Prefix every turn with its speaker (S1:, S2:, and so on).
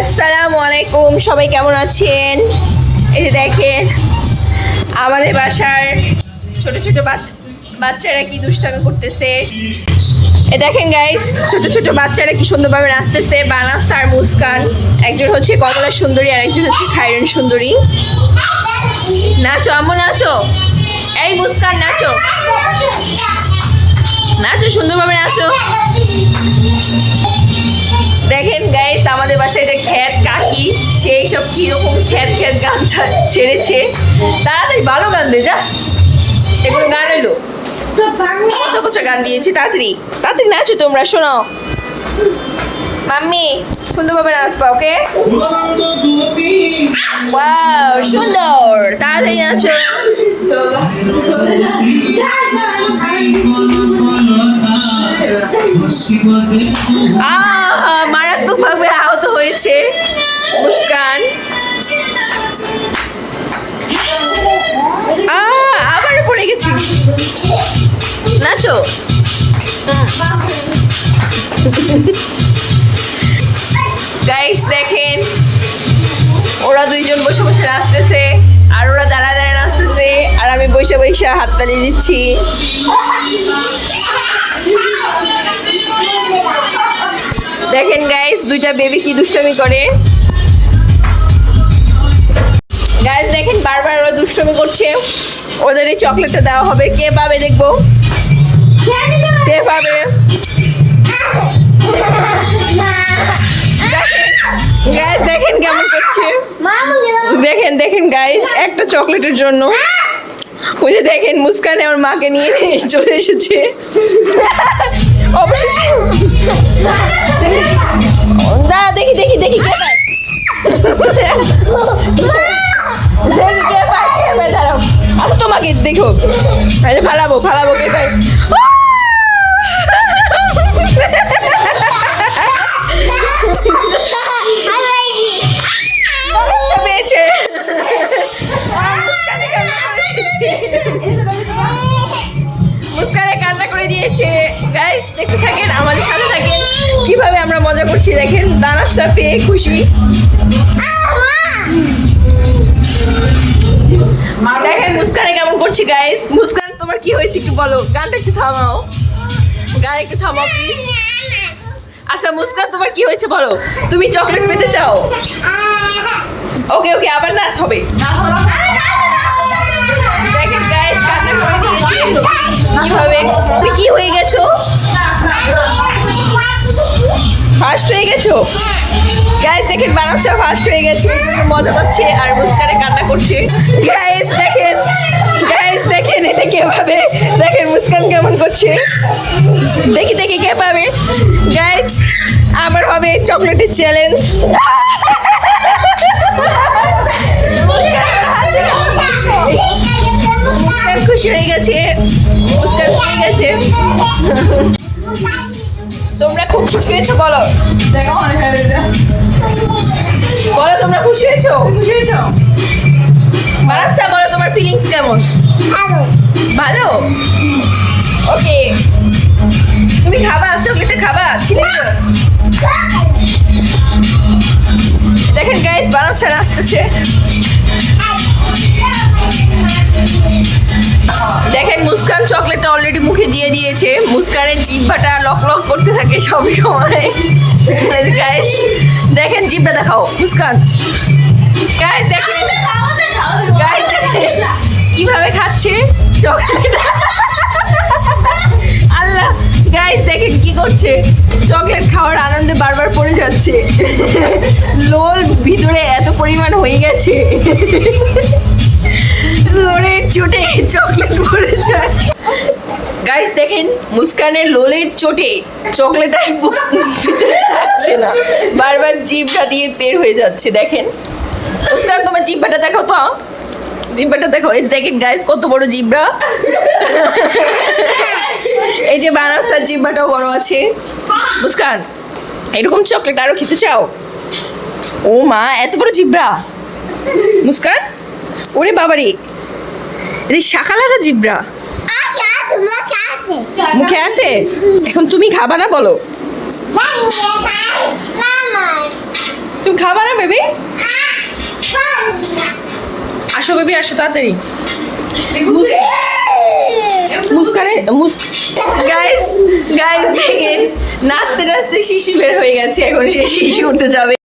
S1: আসসালামু আলাইকুম সবাই কেমন আছেন? এই দেখেন, আমাদের বাসার ছোট ছোট বাচ্চা বাচ্চারা কি দুষ্টামি করতেছে। এ দেখেন গাইস ছোট ছোট বাচ্চারা কি সুন্দরভাবে নাচতেছে। বানাস আর মুস্কান, একজন হচ্ছে কমলা সুন্দরী, আর একজন হচ্ছে খাইরন সুন্দরী। নাচো, আম্মু, নাচো। এই মুস্কান, নাচো। নাচো, সুন্দরভাবে নাচো। দেখেন গাইস আমাদের গান ছেড়েছে। তাড়াতাড়ি ভালো গান দে, যা। এগুলো গান এলো পচা পচা গান দিয়েছি, তাড়াতাড়ি। তাড়াতাড়ি নাচো তোমরা, শোনো। মাম্মি, সুন্দরভাবে নাচবা ওকে? ওয়াও সুন্দর। তাড়াতাড়ি নাচো। আহ, মারাত্মকভাবে আহত হয়েছে। মুস্কান গেছি নাচো। গাইস দেখেন ওরা দুইজন বসে বসে নাচতেছে আর ওরা দাঁড়া দাঁড়া নাচতেছে আর আমি বসে বসে হাততালি দিচ্ছি। দেখেন গাইস দুইটা বেবি কি দুষ্টমি করে? গাইস দেখেন বারবার ওরা দুষ্টমি করছে। ওদের এই চকলেটটা দেওয়া হবে। কে পাবে দেখব? কে পাবে? গাইস দেখেন কেমন করছে। দেখেন দেখেন গাইস একটা চকলেটের জন্য। ওই যে দেখেন, মুস্কানে ওর মাকে নিয়ে চলে এসেছে। অবশেষে। ফালাবো কে করে দিয়েছে। দেখতে থাকেন, আমাদের সাথে থাকেন। কীভাবে আমরা মজা করছি দেখেন দানাসটা পেয়ে খুশি। দেখেন মুস্কানে কেমন করছি গাইস মুস্কান তোমার কি হয়েছে একটু বলো? গানটা একটু থামাও। গান একটু থামাও প্লিজ আচ্ছা মুস্কান, তোমার কি হয়েছে বলো? তুমি চকলেট পেতে চাও? ওকে ওকে আবার নাচ হবে। কীভাবে? তুমি কি হয়ে গেছো? ফার্স্ট হয়ে গেছো? গাইস দেখেন বানাসা ফার্স্ট হয়ে গেছে। মজা পাচ্ছে আর মুস্কানে কান্না করছে। গাইস দেখেন। এটা কীভাবে দেখেন মুস্কান কেমন করছে। দেখি দেখি কে পাবে। গাইস আবার হবে চকলেটের চ্যালেঞ্জ খুশি হয়ে গেছে। মুস্কান পেয়ে গেছে। তোমরা খুব খুশি হয়েছো বলো। বলো তোমরা খুশি হয়েছো? খুশি হয়েছো? মারাক্সা বলো তোমার ফিলিংস কেমন? ভালো। ওকে। তুমি খাবা চকলেটটা খাবা ছিলে? দেখেন গাইস বানাচ্ছা আসতেছে। দেখেন মুস্কান চকলেটটা অলরেডি মুখে দিয়ে দিয়েছে। মুস্কানের জিব্বাটা লক লক করতে থাকে সব সময়। দেখেন জিব্বা দেখাও মুস্কান। গাইস দেখেন। কীভাবে খাচ্ছে? চকলেট। আল্লাহ গাইস দেখেন কি করছে। চকলেট খাওয়ার আনন্দে বারবার পড়ে যাচ্ছে। লোল ভিতরে এত পরিমাণ হয়ে গেছে। লোলের চোটে চকলেট পড়ে যায়। গাইস দেখেন, মুস্কানের লোলের চোটে চকলেট আর ভিতরে থাকছে না। বারবার জিভটা দিয়ে বের হয়ে যাচ্ছে, দেখেন। মুস্কান তোমার জিব্বাটা দেখো তো। জিব্বাটা দেখো এই দেখেন গাইস কত বড় জিব্রা এই যে বানাসার জিব্বাটাও বড় আছে। মুস্কান এরকম চকলেট আরও খেতে চাও? ও মা এত বড় জিব্রা মুস্কান ওরে বাবারে এটা শাখা লাগা জিব্রা মুখে আছে। এখন তুমি খাবা না বলো? তুমি খাবা আসো বেবি আসো তাড়াতাড়ি। মুস্কানে মুস গাইস গাইস দেখেন নাচতে নাচতে শিশি বের হয়ে গেছে এখন সে শিশি উঠতে যাবে।